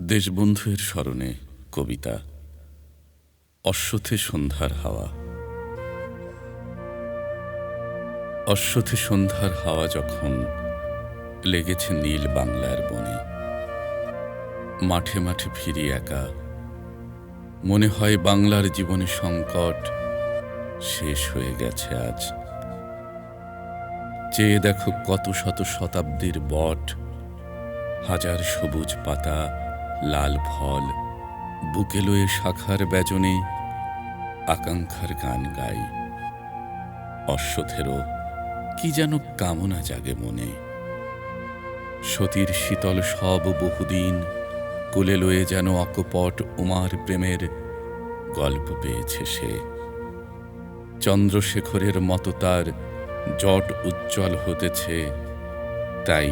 দেশবন্ধুয়ের স্মরণে কবিতা, অশ্বথে সন্ধ্যার হাওয়া। অশ্বথে সন্ধ্যার হাওয়া যখন লেগেছে নীল বাংলার বনে, মাঠে মাঠে ফিরি একা, মনে হয় বাংলার জীবনে সংকট শেষ হয়ে গেছে আজ। চেয়ে দেখো কত শত শতাব্দীর বট, হাজার সবুজ পাতা লাল ফল, বুকে লয়ে শাখার ব্যজনে আকাঙ্ক্ষার গান গাই। অশ্বথেরও কি যেন কামনা জাগে মনে। সতীর শীতল সব বহুদিন কোলে লয়ে যেন অকপট উমার প্রেমের গল্প পেয়েছে সে। চন্দ্রশেখরের মতো তার জট উজ্জ্বল হতেছে, তাই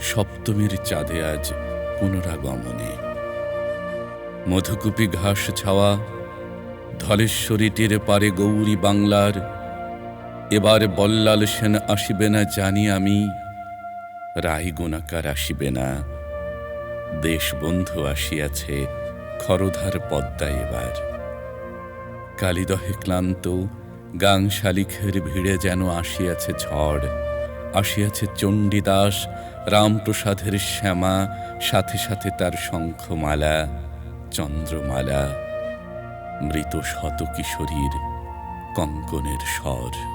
সপ্তমীর চাঁদে আজ পুনরাগমনে। মধুকুপি ঘাস ছাওয়া, ধলেশ্বরী টেরে পারে গৌরী বাংলার, এবার বল্লাল সেন আসিবে না জানি আমি রায় গুণাকার আসিবে না। দেশবন্ধু আসিয়াছে খরধার পদ্মা এবার। কালিদহে ক্লান্ত গাং শালিখের ভিড়ে যেন আসিয়াছে ঝড়, আসিয়াছে চণ্ডীদাস রামপ্রসাদের শ্যামা সাথে সাথে তার শঙ্খমালা চন্দ্রমালা মৃত শত কিশোরীর কঙ্কনের স্বর।